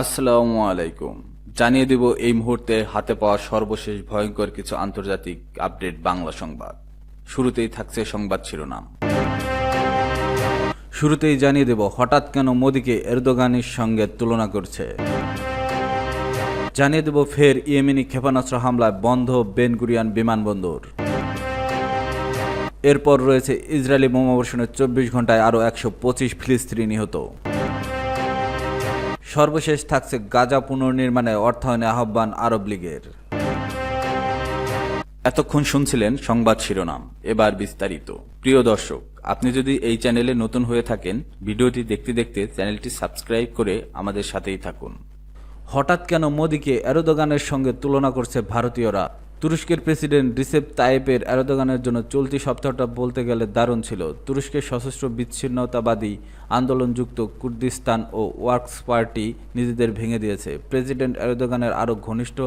আসসালামু আলাইকুম। জানিয়ে দেব এই মুহূর্তে হাতে পাওয়া সর্বশেষ ভয়ঙ্কর কিছু আন্তর্জাতিক আপডেট বাংলা সংবাদ। শুরুতেই থাকছে সংবাদ শিরোনাম। শুরুতেই জানিয়ে দেব, হঠাৎ কেন মোদীকে এরদোগানের সঙ্গে তুলনা করছে? জানিয়ে দেব, ফের ইয়েমেনি ক্ষেপণাস্ত্র হামলায় বন্ধ বেনগুরিয়ান বিমানবন্দর। এরপর রয়েছে ইসরায়েলি বোমাবর্ষণের চব্বিশ ঘন্টায় আরও একশো পঁচিশ ফিলিস্তিনি নিহত। সর্বশেষ থাকছে গাজা পুনর্নির্মাণে অর্থায়নে আহ্বান আরব লীগের। এতক্ষণ শুনছিলেন সংবাদ শিরোনাম, এবার বিস্তারিত। প্রিয় দর্শক, আপনি যদি এই চ্যানেলে নতুন হয়ে থাকেন, ভিডিওটি দেখতে দেখতে চ্যানেলটি সাবস্ক্রাইব করে আমাদের সাথেই থাকুন। হঠাৎ কেন মোদীকে এরোদোগানের সঙ্গে তুলনা করছে ভারতীয়রা? তুরস্কের প্রেসিডেন্ট রিসেপ তাইপের এরদোগানের জন্য চলতি সপ্তাহটা বলতে গেলে দারুণ ছিল। তুরস্কের সশস্ত্র বিচ্ছিন্নতাবাদী আন্দোলনযুক্ত কুর্দিস্তান ও ওয়ার্কস পার্টি নিজেদের ভেঙে দিয়েছে। প্রেসিডেন্ট এরদোগানের আরও ঘনিষ্ঠ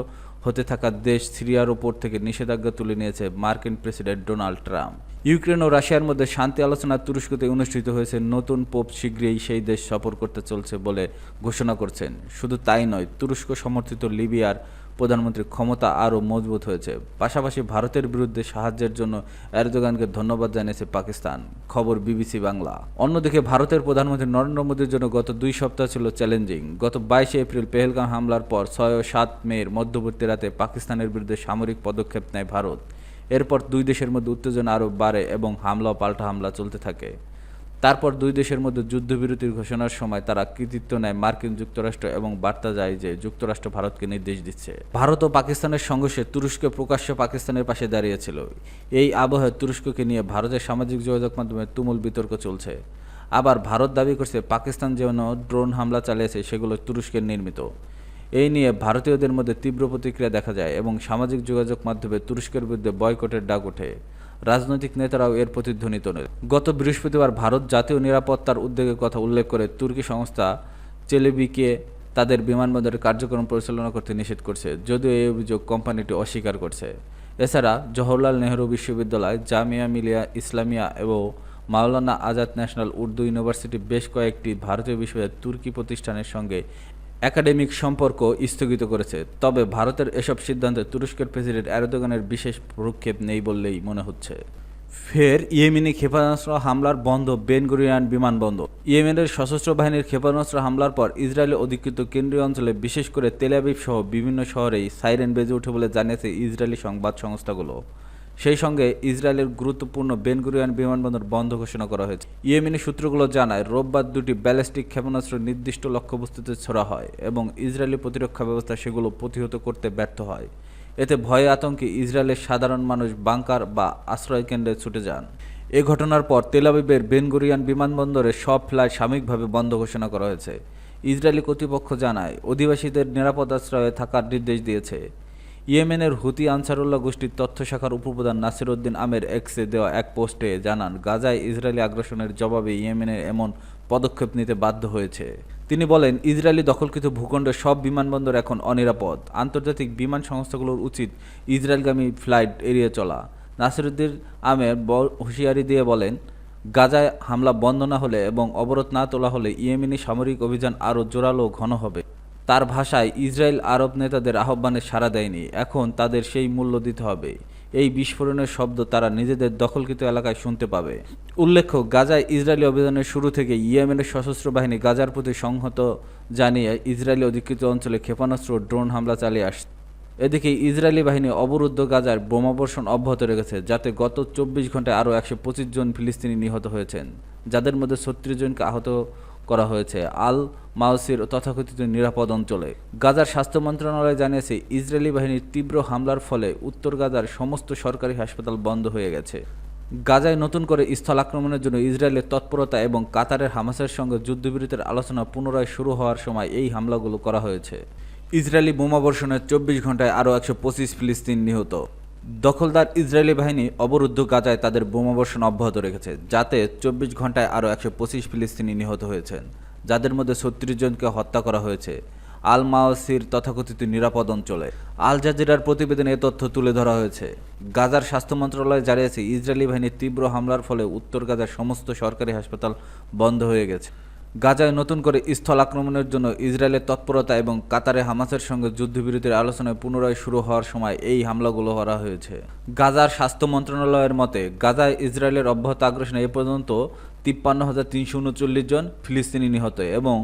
হতে থাকা দেশ সিরিয়ার ওপর থেকে নিষেধাজ্ঞা তুলে নিয়েছে মার্কিন প্রেসিডেন্ট ডোনাল্ড ট্রাম্প। ইউক্রেন ও রাশিয়ার মধ্যে শান্তি আলোচনা তুরস্কতে অনুষ্ঠিত হয়েছে। নতুন পোপ শীঘ্রই সেই দেশ সফর করতে চলছে বলে ঘোষণা করছেন। শুধু তাই নয়, তুরস্ক সমর্থিত লিবিয়ার প্রধানমন্ত্রীর ক্ষমতা আরও মজবুত হয়েছে। পাশাপাশি ভারতের বিরুদ্ধে সাহায্যের জন্য এরদোগানকে ধন্যবাদ জানিয়েছে পাকিস্তান। খবর বিবিসি বাংলা। অন্যদিকে ভারতের প্রধানমন্ত্রী নরেন্দ্র মোদীর জন্য গত দুই সপ্তাহ ছিল চ্যালেঞ্জিং। গত বাইশে এপ্রিল পেহেলগাম হামলার পর ছয় ও সাত মের মধ্যবর্তী রাতে পাকিস্তানের বিরুদ্ধে সামরিক পদক্ষেপ নেয় ভারত। এরপর দুই দেশের মধ্যে উত্তেজনা আরও বাড়ে এবং হামলা পাল্টা হামলা চলতে থাকে। তারপর দুই দেশের মধ্যে যুদ্ধবিরতির ঘোষণার সময় তারা কৃতিত্ব নেয় মার্কিন যুক্তরাষ্ট্র এবং বার্তা যায় যে যুক্তরাষ্ট্র ভারতকে নির্দেশ দিচ্ছে। ভারত ও পাকিস্তানের সংঘর্ষে তুরস্ক প্রকাশ্য পাকিস্তানের পাশে দাঁড়িয়েছিল। এই আবহে তুরস্ককে নিয়ে ভারতের সামাজিক যোগাযোগ মাধ্যমে তুমুল বিতর্ক চলছে। আবার ভারত দাবি করছে, পাকিস্তান যেন ড্রোন হামলা চালিয়েছে, সেগুলো তুরস্কের নির্মিত। এই নিয়ে ভারতীয়দের মধ্যে তীব্র প্রতিক্রিয়া দেখা যায় এবং সামাজিক যোগাযোগ মাধ্যমে তুরস্কের বিরুদ্ধে বয়কটের ডাক ওঠে। রাজনৈতিক নেতারাও এর প্রতিধ্বনিত নয়। গত বৃহস্পতিবার ভারত জাতীয় নিরাপত্তার উদ্যোগের কথা উল্লেখ করে তুর্কি সংস্থা চেলেবিকে তাদের বিমানবন্দরের কার্যক্রম পরিচালনা করতে নিষেধ করছে, যদিও এই অভিযোগ কোম্পানিটি অস্বীকার করছে। এছাড়া জওহরলাল নেহরু বিশ্ববিদ্যালয়, জামিয়া মিলিয়া ইসলামিয়া এবং মাওলানা আজাদ ন্যাশনাল উর্দু ইউনিভার্সিটি বেশ কয়েকটি ভারতীয় বিশ্ববিদ্যালয় তুর্কি প্রতিষ্ঠানের সঙ্গে একাডেমিক সম্পর্ক স্থগিত করেছে, তবে ভারতের এসব সিদ্ধান্তে তুরস্কের প্রেসিডেন্ট এরদোগানের বিশেষ ভ্রুক্ষেপ নেই বললেই মনে হচ্ছে। ফের ইয়েমেনি ক্ষেপণাস্ত্র হামলার বন্ধ বেনগুরিয়ান বিমানবন্দর। ইয়েমেনের সশস্ত্র বাহিনীর ক্ষেপণাস্ত্র হামলার পর ইসরায়েলে অধিকৃত কেন্দ্রীয় অঞ্চলে বিশেষ করে তেলাবিব সহ বিভিন্ন শহরেই সাইরেন বেজে উঠে বলে জানিয়েছে ইসরায়েলি সংবাদ সংস্থাগুলো। সেই সঙ্গে ইসরায়েলের গুরুত্বপূর্ণ বেনগুরিয়ান বিমানবন্দর বন্ধ ঘোষণা করা হয়েছে। ইয়েমেনি সূত্রগুলো জানায়, রোববার দুটি ব্যালিস্টিক ক্ষেপণাস্ত্র নির্দিষ্ট লক্ষ্যবস্তুতে ছোড়া হয় এবং ইসরায়েলি প্রতিরক্ষা ব্যবস্থা সেগুলো প্রতিহত করতে ব্যর্থ হয়। এতে ভয়ে আতঙ্কে ইসরায়েলের সাধারণ মানুষ বাংকার বা আশ্রয়কেন্দ্রে ছুটে যান। এ ঘটনার পর তেলাবিবের বেনগুরিয়ান বিমানবন্দরে সব ফ্লাইট সাময়িকভাবে বন্ধ ঘোষণা করা হয়েছে। ইসরায়েলি কর্তৃপক্ষ জানায়, অধিবাসীদের নিরাপদ আশ্রয়ে থাকার নির্দেশ দিয়েছে। ইয়েমেনের হুতি আনসারুল্লাহ গোষ্ঠীর তথ্য শাখার উপপ্রধান নাসির উদ্দিন আমের এক্সে দেওয়া এক পোস্টে জানান, গাজায় ইসরায়েলি আগ্রাসনের জবাবে ইয়েমেনের এমন পদক্ষেপ নিতে বাধ্য হয়েছে। তিনি বলেন, ইসরায়েলি দখলকৃত ভূখণ্ডের সব বিমানবন্দর এখন অনিরাপদ। আন্তর্জাতিক বিমান সংস্থাগুলোর উচিত ইসরায়েলগামী ফ্লাইট এড়িয়ে চলা। নাসিরুদ্দিন আমের হুঁশিয়ারি দিয়ে বলেন, গাজায় হামলা বন্ধ না হলে এবং অবরোধ না তোলা হলে ইয়েমেনি সামরিক অভিযান আরও জোরালো ঘন হবে। তার ভাষায় ইসরায়েল আরব নেতাদের আহ্বানে সাড়া দেয়নি। এখন তাদের সেই মূল্য দিতে হবে। এই বিস্ফোরণের শব্দ তারা নিজেদের দখলকৃত এলাকায় শুনতে পাবে। উল্লেখ্য, গাজায় ইসরায়েলি অভিযানের শুরু থেকে ইয়েমেনের সশস্ত্র বাহিনী গাজার প্রতি সংহত জানিয়ে ইসরায়েলি অধিকৃত অঞ্চলে ক্ষেপণাস্ত্র ড্রোন হামলা চালিয়ে আসছে এদিকে ইসরায়েলি বাহিনী অবরুদ্ধ গাজার বোমাবর্ষণ অব্যাহত রেখেছে, যাতে গত চব্বিশ ঘন্টায় আরও একশো পঁচিশ জন ফিলিস্তিনি নিহত হয়েছেন, যাদের মধ্যে ছত্রিশ জনকে আহত করা হয়েছে। আল মাউসির তথাকথিত নিরাপদ অঞ্চলে। গাজার স্বাস্থ্য মন্ত্রণালয় জানিয়েছে, ইসরায়েলি বাহিনীর তীব্র হামলার ফলে উত্তর গাজার সমস্ত সরকারি হাসপাতাল বন্ধ হয়ে গেছে। গাজায় নতুন করে স্থল আক্রমণের জন্য ইসরায়েলের তৎপরতা এবং কাতারের হামাসের সঙ্গে যুদ্ধবিরতির আলোচনা পুনরায় শুরু হওয়ার সময় এই হামলাগুলো করা হয়েছে। ইসরায়েলি বোমাবর্ষণের চব্বিশ ঘন্টায় আরও একশো পঁচিশ ফিলিস্তিন নিহত। দখলদার ইসরায়েলি বাহিনী অবরুদ্ধ গাজায় তাদের বোমাবর্ষণ অব্যাহত রেখেছে, যাতে চব্বিশ ঘন্টায় আরও একশো পঁচিশ ফিলিস্তিনি নিহত হয়েছেন, যাদের মধ্যে ছত্রিশ জনকে হত্যা করা হয়েছে। আল মাওসির তথাকথিত নিরাপদ অঞ্চলে আল জাজিরার প্রতিবেদনে এ তথ্য তুলে ধরা হয়েছে। গাজার স্বাস্থ্য মন্ত্রণালয় জানিয়েছে, ইসরায়েলি বাহিনীর তীব্র হামলার ফলে উত্তর গাজার সমস্ত সরকারি হাসপাতাল বন্ধ হয়ে গেছে। গাজায় নতুন করে স্থল আক্রমণের জন্য ইসরায়েলের তৎপরতা এবং কাতারে হামাসের সঙ্গে যুদ্ধবিরতির আলোচনায় পুনরায় শুরু হওয়ার সময় এই হামলাগুলো করা হয়েছে। গাজার স্বাস্থ্য মন্ত্রণালয়ের মতে, গাজায় ইসরায়েলের অব্যাহত আগ্রাসনে এ পর্যন্ত তিপ্পান্ন হাজার তিনশো উনচল্লিশ জন ফিলিস্তিনি নিহত এবং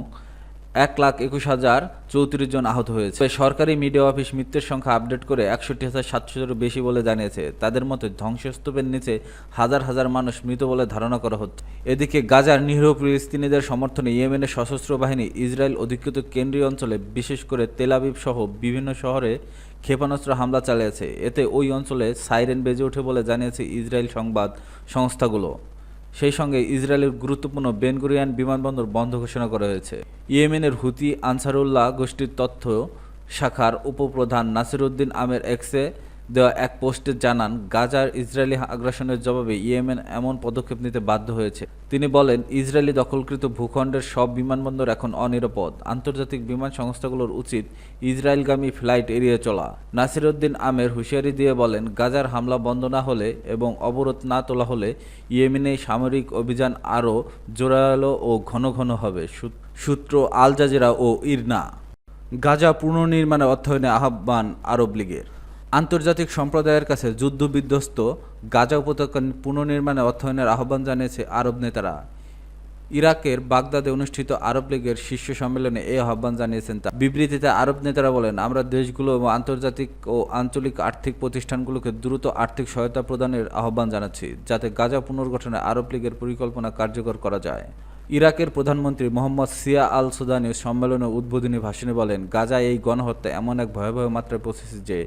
এক লাখ একুশ হাজার চৌত্রিশ জন আহত হয়েছে। সরকারি মিডিয়া অফিস মৃত্যুর সংখ্যা আপডেট করে একষট্টি হাজার সাতশোরও বেশি বলে জানিয়েছে। তাদের মতে ধ্বংসস্তূপের নিচে হাজার হাজার মানুষ মৃত বলে ধারণা করা হচ্ছে এদিকে গাজার নিরীহ ফিলিস্তিনিদের সমর্থনে ইয়েমেনের সশস্ত্র বাহিনী ইসরায়েল অধিকৃত কেন্দ্রীয় অঞ্চলে বিশেষ করে তেলাবিব সহ বিভিন্ন শহরে ক্ষেপণাস্ত্র হামলা চালিয়েছে। এতে ওই অঞ্চলে সাইরেন বেজে ওঠে বলে জানিয়েছে ইসরায়েল সংবাদ সংস্থাগুলো। সেই সঙ্গে ইসরায়েলের গুরুত্বপূর্ণ বেনগুরিয়ান বিমানবন্দর বন্ধ ঘোষণা করা হয়েছে। ইয়েমেনের হুতি আনসারুল্লাহ গোষ্ঠীর তথ্য শাখার উপপ্রধান নাসিরউদ্দিন আমের এক্সে দেওয়া এক পোস্টে জানান, গাজার ইসরায়েলি আগ্রাসনের জবাবে ইয়েমেন এমন পদক্ষেপ নিতে বাধ্য হয়েছে। তিনি বলেন, ইসরায়েলি দখলকৃত ভূখণ্ডের সব বিমানবন্দর এখন অনিরাপদ। আন্তর্জাতিক বিমান সংস্থাগুলোর উচিত ইসরায়েলগামী ফ্লাইট এড়িয়ে চলা। নাসিরউদ্দিন আমের হুঁশিয়ারি দিয়ে বলেন, গাজার হামলা বন্ধ না হলে এবং অবরোধ না তোলা হলে ইয়েমেনে সামরিক অভিযান আরও জোরালো ও ঘন ঘন হবে সূত্র আল জাজিরা ও ইরনা। গাজা পুনর্নির্মাণে অর্থায়নে আহ্বান আরব লীগের। আন্তর্জাতিক সম্প্রদায়ের কাছে যুদ্ধবিধ্বস্ত গাজা উপত্যকা পুনর্নির্মাণে অর্থায়নের আহ্বান জানিয়েছে আরব নেতারা। ইরাকের বাগদাদে অনুষ্ঠিত আরব লীগের শীর্ষ সম্মেলনে এই আহ্বান জানিয়েছেন তা বিবৃতিতে আরব নেতারা বলেন, আমরা দেশগুলো এবং আন্তর্জাতিক ও আঞ্চলিক আর্থিক প্রতিষ্ঠানগুলোকে দ্রুত আর্থিক সহায়তা প্রদানের আহ্বান জানাচ্ছি, যাতে গাজা পুনর্গঠনে আরব লীগের পরিকল্পনা কার্যকর করা যায়। ইরাকের প্রধানমন্ত্রী মোহাম্মদ সিয়া আল সুদানি সম্মেলনে উদ্বোধনী ভাষণে বলেন গাজা এই গণহত্যা এমন এক ভয়াবহ মাত্রায় পৌঁছেছে যে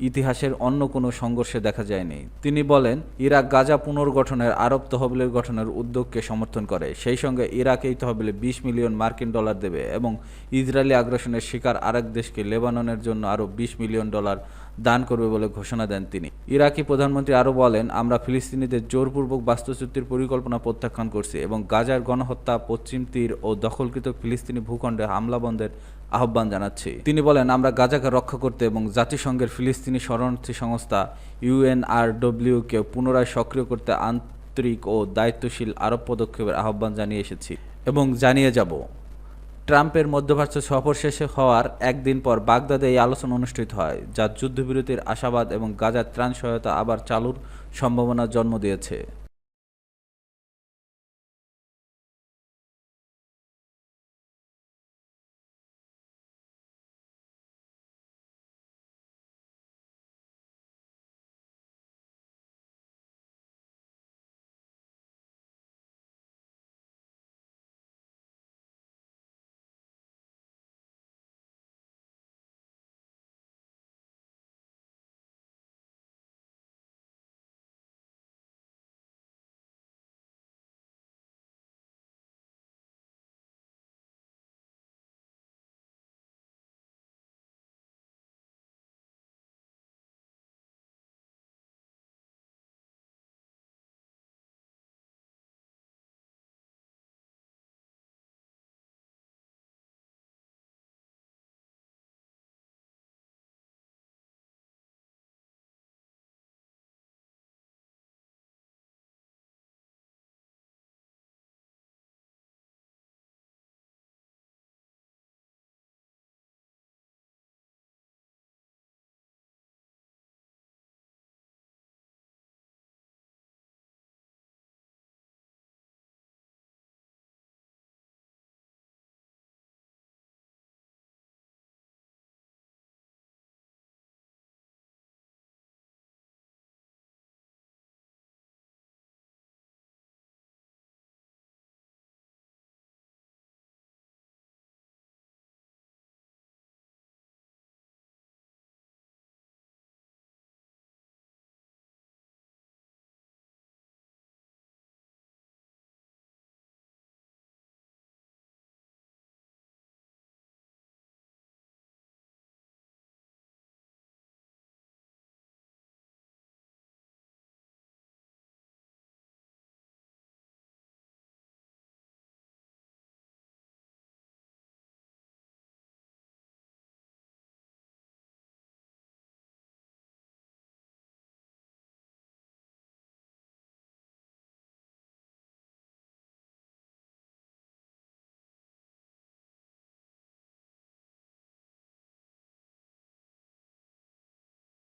ইতিহাসের অন্য কোনো সংঘর্ষে দেখা যায়নি। তিনি বলেন, ইরাক গাজা পুনর্গঠনের আরব তহবিলের গঠনের উদ্যোগকে সমর্থন করে। সেই সঙ্গে ইরাক এই তহবিলে বিশ মিলিয়ন মার্কিন ডলার দেবে এবং ইসরায়েলি আগ্রাসনের শিকার আরেক দেশকে লেবাননের জন্য আরও বিশ মিলিয়ন ডলার দান করবে বলে ঘোষণা দেন তিনি। ইরাকি প্রধানমন্ত্রী আরও বলেন, আমরা ফিলিস্তিনিদের জোরপূর্বক বাস্তুচ্যুতির পরিকল্পনা প্রত্যাখ্যান করছি এবং গাজার গণহত্যা, পশ্চিম তীর ও দখলকৃত ফিলিস্তিনি ভূখণ্ডে হামলা বন্ধের আহ্বান জানাচ্ছি। তিনি বলেন, আমরা গাজাকে রক্ষা করতে এবং জাতিসংঘের ফিলিস্তিনি শরণার্থী সংস্থা ইউএনআরডব্লিউকে পুনরায় সক্রিয় করতে আন্তরিক ও দায়িত্বশীল আরব পদক্ষেপের আহ্বান জানিয়ে এসেছি এবং জানিয়ে যাব। ট্রাম্পের মধ্যপ্রাচ্য সফর শেষে হওয়ার একদিন পর বাগদাদে এই আলোচনা অনুষ্ঠিত হয়, যা যুদ্ধবিরতির আশাবাদ এবং গাজার ত্রাণ সহায়তা আবার চালুর সম্ভাবনা জন্ম দিয়েছে।